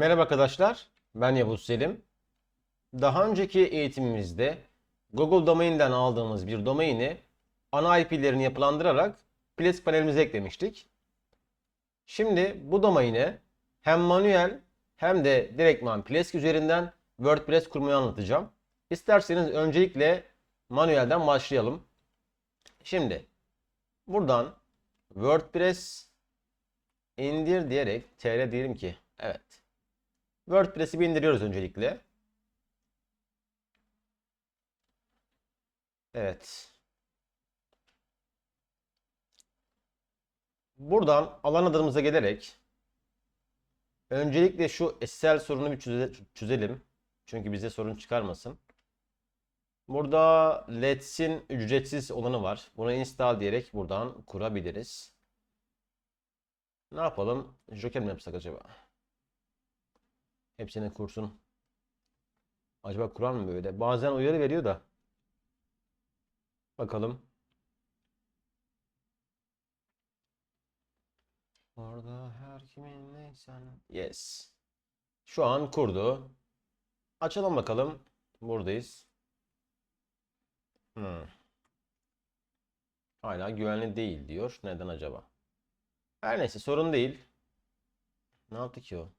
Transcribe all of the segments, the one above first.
Merhaba arkadaşlar, ben Yavuz Selim. Daha önceki eğitimimizde Google Domain'den aldığımız bir domaini ana IP'lerini yapılandırarak Plesk panelimize eklemiştik. Şimdi bu domaine hem manuel hem de direktman Plesk üzerinden WordPress kurmayı anlatacağım. İsterseniz öncelikle manuelden başlayalım. Şimdi buradan WordPress indir diyerek tr diyelim ki evet WordPress'i bir indiriyoruz öncelikle. Evet. Buradan alan adımıza gelerek öncelikle şu SSL sorunu bir çöze- çözelim. Çünkü bize sorun çıkarmasın. Burada Let's'in ücretsiz olanı var. Bunu install diyerek buradan kurabiliriz. Ne yapalım? Joker mi yapsak acaba? Hepsini kursun. Acaba kurar mı böyle? Bazen uyarı veriyor da. Bakalım. Orada her kimin neysen. Yes. Şu an kurdu. Açalım bakalım. Buradayız. Hmm. Hala güvenli değil diyor. Neden acaba? Her neyse sorun değil. Ne yaptı ki o?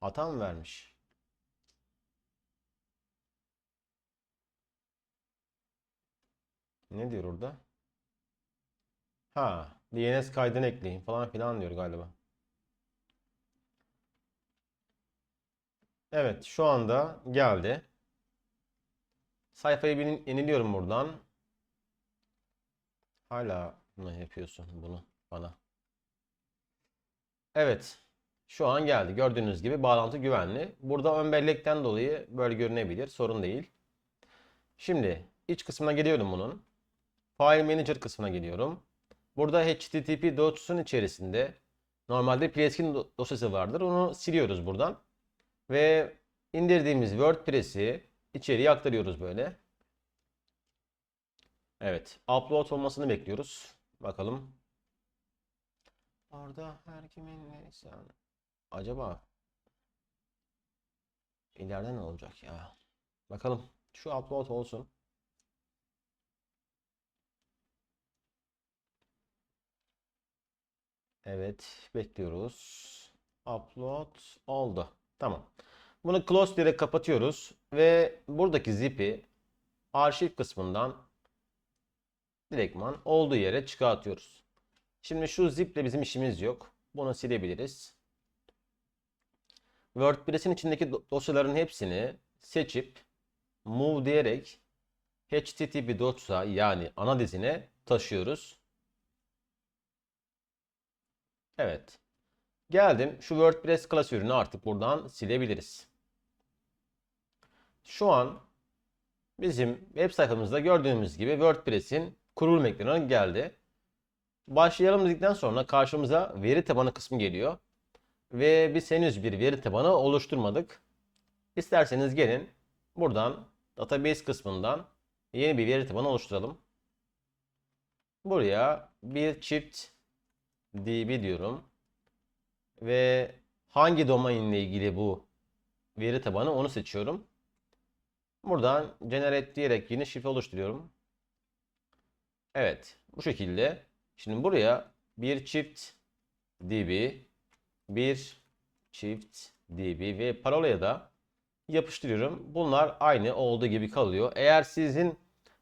Hata mı vermiş? Ne diyor orada? Ha, DNS kaydını ekleyin falan filan diyor galiba. Evet, şu anda geldi. Sayfayı bir yeniliyorum buradan. Hala mı yapıyorsun bunu bana? Evet. Şu an geldi. Gördüğünüz gibi bağlantı güvenli. Burada ön bellekten dolayı böyle görünebilir. Sorun değil. Şimdi iç kısmına geliyorum bunun. File Manager kısmına geliyorum. Burada HTTP dosyasının içerisinde normalde Plesk'in do- dosyası vardır. Onu siliyoruz buradan. Ve indirdiğimiz WordPress'i içeriye aktarıyoruz böyle. Evet. Upload olmasını bekliyoruz. Bakalım. Orada her kimin neyse. Acaba ileride ne olacak ya? Bakalım. Şu upload olsun. Evet, bekliyoruz. Upload oldu. Tamam. Bunu close diyerek kapatıyoruz ve buradaki zip'i arşiv kısmından direktman olduğu yere çıkartıyoruz. Şimdi şu ziple bizim işimiz yok. Bunu silebiliriz. WordPress'in içindeki do- dosyaların hepsini seçip move diyerek HTTP dosya yani ana dizine taşıyoruz. Evet. Geldim. Şu WordPress klasörünü artık buradan silebiliriz. Şu an bizim web sayfamızda gördüğümüz gibi WordPress'in kurulum ekranı geldi. Başlayalım dedikten sonra karşımıza veri tabanı kısmı geliyor. Ve biz henüz bir veri tabanı oluşturmadık. İsterseniz gelin buradan database kısmından yeni bir veri tabanı oluşturalım. Buraya bir çift db diyorum. Ve hangi domainle ilgili bu veri tabanı onu seçiyorum. Buradan generate diyerek yeni şifre oluşturuyorum. Evet, bu şekilde. Şimdi buraya bir çift db, bir çift db ve parolaya da yapıştırıyorum. Bunlar aynı olduğu gibi kalıyor. Eğer sizin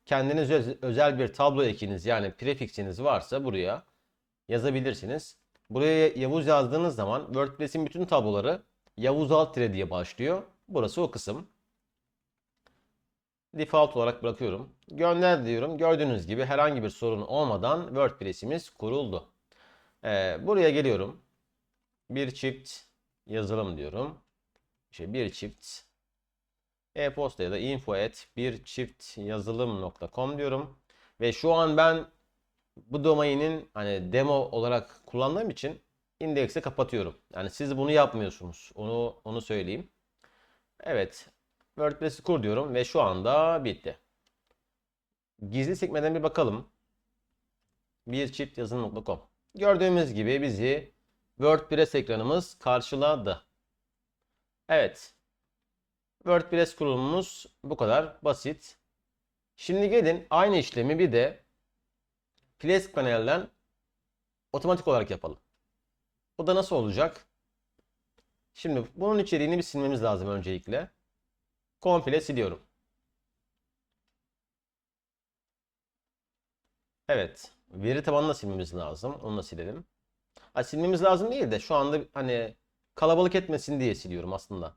kendiniz öz- özel bir tablo ekiniz yani prefixiniz varsa buraya yazabilirsiniz. Buraya Yavuz yazdığınız zaman WordPress'in bütün tabloları Yavuz alt diye başlıyor. Burası o kısım. Default olarak bırakıyorum. Gönder diyorum. Gördüğünüz gibi herhangi bir sorun olmadan WordPress'imiz kuruldu. Ee, buraya geliyorum. Bir çift yazılım diyorum. İşte bir çift e-posta ya da info at bir çift yazılım.com diyorum. Ve şu an ben bu domainin hani demo olarak kullandığım için indekse kapatıyorum. Yani siz bunu yapmıyorsunuz. Onu onu söyleyeyim. Evet. WordPress'i kur diyorum ve şu anda bitti. Gizli sekmeden bir bakalım. Bir çift yazılım.com. Gördüğümüz gibi bizi WordPress ekranımız karşıladı. Evet. WordPress kurulumumuz bu kadar basit. Şimdi gelin aynı işlemi bir de Flask panelden otomatik olarak yapalım. O da nasıl olacak? Şimdi bunun içeriğini bir silmemiz lazım öncelikle. Komple siliyorum. Evet. Veri tabanını silmemiz lazım. Onu da silelim. Ha, silmemiz lazım değil de şu anda hani kalabalık etmesin diye siliyorum aslında.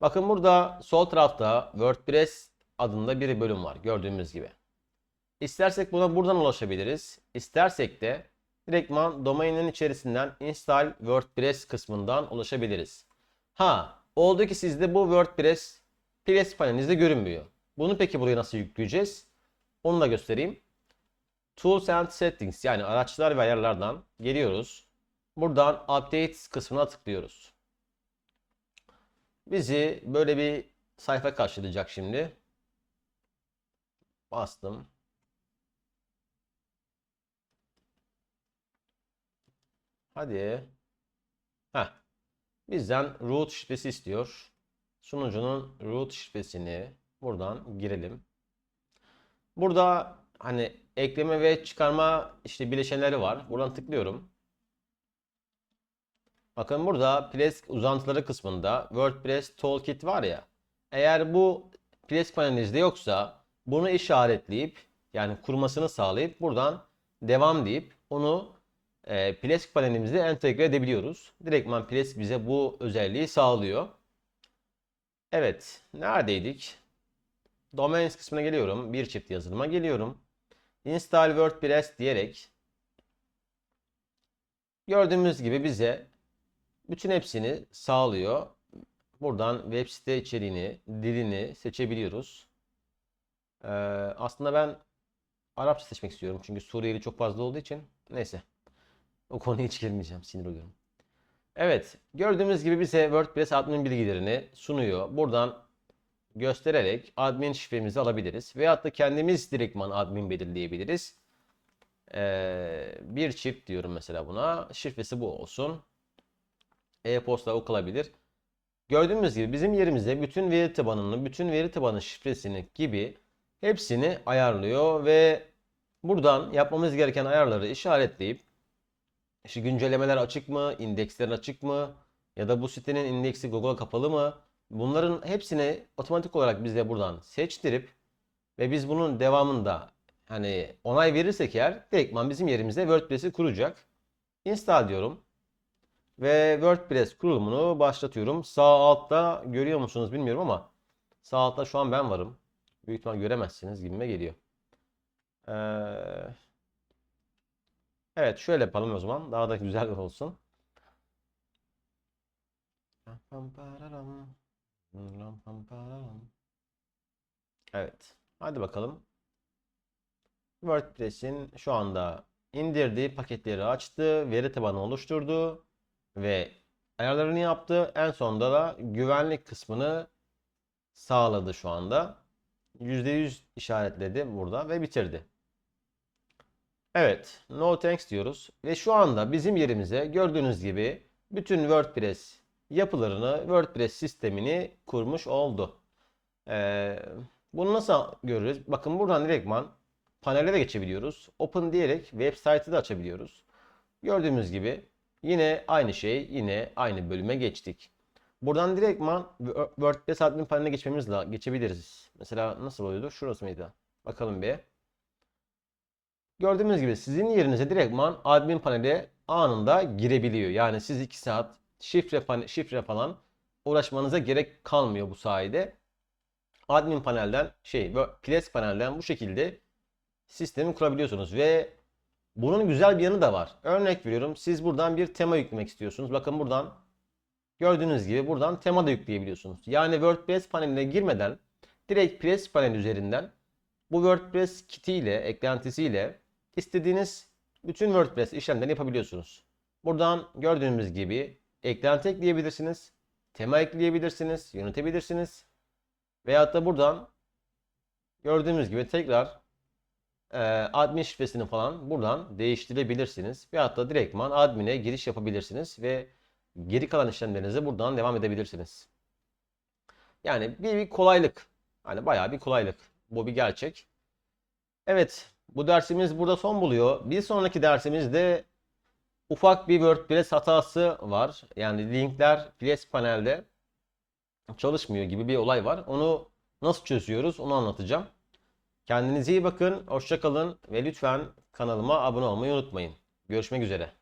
Bakın burada sol tarafta WordPress adında bir bölüm var gördüğümüz gibi. İstersek buna buradan ulaşabiliriz. İstersek de direktman domainin içerisinden install WordPress kısmından ulaşabiliriz. Ha, oldu ki sizde bu WordPress PS panelinizde görünmüyor. Bunu peki buraya nasıl yükleyeceğiz? Onu da göstereyim. Tools and Settings yani araçlar ve ayarlardan geliyoruz. Buradan Update kısmına tıklıyoruz. Bizi böyle bir sayfa karşılayacak şimdi. Bastım. Hadi. Heh. Bizden root şifresi istiyor. Sunucunun root şifresini buradan girelim. Burada hani ekleme ve çıkarma işte bileşenleri var. Buradan tıklıyorum. Bakın burada Plesk uzantıları kısmında WordPress Toolkit var ya. Eğer bu Plesk panelinizde yoksa bunu işaretleyip yani kurmasını sağlayıp buradan devam deyip onu e, Plesk panelimize entegre edebiliyoruz. Direktman Plesk bize bu özelliği sağlıyor. Evet, neredeydik? Domains kısmına geliyorum. Bir çift yazılıma geliyorum. Install WordPress diyerek gördüğümüz gibi bize bütün hepsini sağlıyor. Buradan web site içeriğini, dilini seçebiliyoruz. Ee, aslında ben Arapça seçmek istiyorum. Çünkü Suriyeli çok fazla olduğu için. Neyse. O konuya hiç girmeyeceğim. Sinir oluyorum. Evet. Gördüğümüz gibi bize WordPress admin bilgilerini sunuyor. Buradan göstererek admin şifremizi alabiliriz. Veyahut da kendimiz direktman admin belirleyebiliriz. Ee, bir çift diyorum mesela buna. Şifresi bu olsun. E-posta okulabilir. Gördüğümüz gibi bizim yerimize bütün veri tabanını, bütün veri tabanı şifresini gibi hepsini ayarlıyor ve buradan yapmamız gereken ayarları işaretleyip işte güncellemeler açık mı, indeksler açık mı ya da bu sitenin indeksi Google'a kapalı mı? Bunların hepsini otomatik olarak bize buradan seçtirip ve biz bunun devamında hani onay verirsek eğer direktman bizim yerimize WordPress'i kuracak. Install diyorum. Ve WordPress kurulumunu başlatıyorum. Sağ altta görüyor musunuz bilmiyorum ama sağ altta şu an ben varım. Büyük ihtimal göremezsiniz gibime geliyor. Ee, evet şöyle yapalım o zaman. Daha da güzel olsun. Evet. Hadi bakalım. WordPress'in şu anda indirdiği paketleri açtı. Veri tabanı oluşturdu ve ayarlarını yaptı. En sonunda da güvenlik kısmını sağladı şu anda. %100 işaretledi burada ve bitirdi. Evet, no thanks diyoruz ve şu anda bizim yerimize gördüğünüz gibi bütün WordPress yapılarını, WordPress sistemini kurmuş oldu. Ee, bunu nasıl görürüz? Bakın buradan direktman panele de geçebiliyoruz. Open diyerek web site'i de açabiliyoruz. Gördüğümüz gibi Yine aynı şey, yine aynı bölüme geçtik. Buradan direktman WordPress admin paneline geçmemiz lazım. Geçebiliriz. Mesela nasıl oluyordu? Şurası mıydı? Bakalım bir. Gördüğünüz gibi sizin yerinize direktman admin paneli anında girebiliyor. Yani siz 2 saat şifre, şifre falan uğraşmanıza gerek kalmıyor bu sayede. Admin panelden şey, Plesk panelden bu şekilde sistemi kurabiliyorsunuz ve bunun güzel bir yanı da var. Örnek veriyorum siz buradan bir tema yüklemek istiyorsunuz. Bakın buradan gördüğünüz gibi buradan tema da yükleyebiliyorsunuz. Yani WordPress paneline girmeden direkt Press panel üzerinden bu WordPress kitiyle, eklentisiyle istediğiniz bütün WordPress işlemlerini yapabiliyorsunuz. Buradan gördüğümüz gibi eklenti ekleyebilirsiniz. Tema ekleyebilirsiniz, yönetebilirsiniz. Veyahut da buradan gördüğümüz gibi tekrar e, admin şifresini falan buradan değiştirebilirsiniz. Veyahut da direktman admin'e giriş yapabilirsiniz ve geri kalan işlemlerinize buradan devam edebilirsiniz. Yani bir, bir kolaylık. Hani bayağı bir kolaylık. Bu bir gerçek. Evet, bu dersimiz burada son buluyor. Bir sonraki dersimizde ufak bir WordPress hatası var. Yani linkler Press panelde çalışmıyor gibi bir olay var. Onu nasıl çözüyoruz onu anlatacağım. Kendinize iyi bakın, hoşça kalın ve lütfen kanalıma abone olmayı unutmayın. Görüşmek üzere.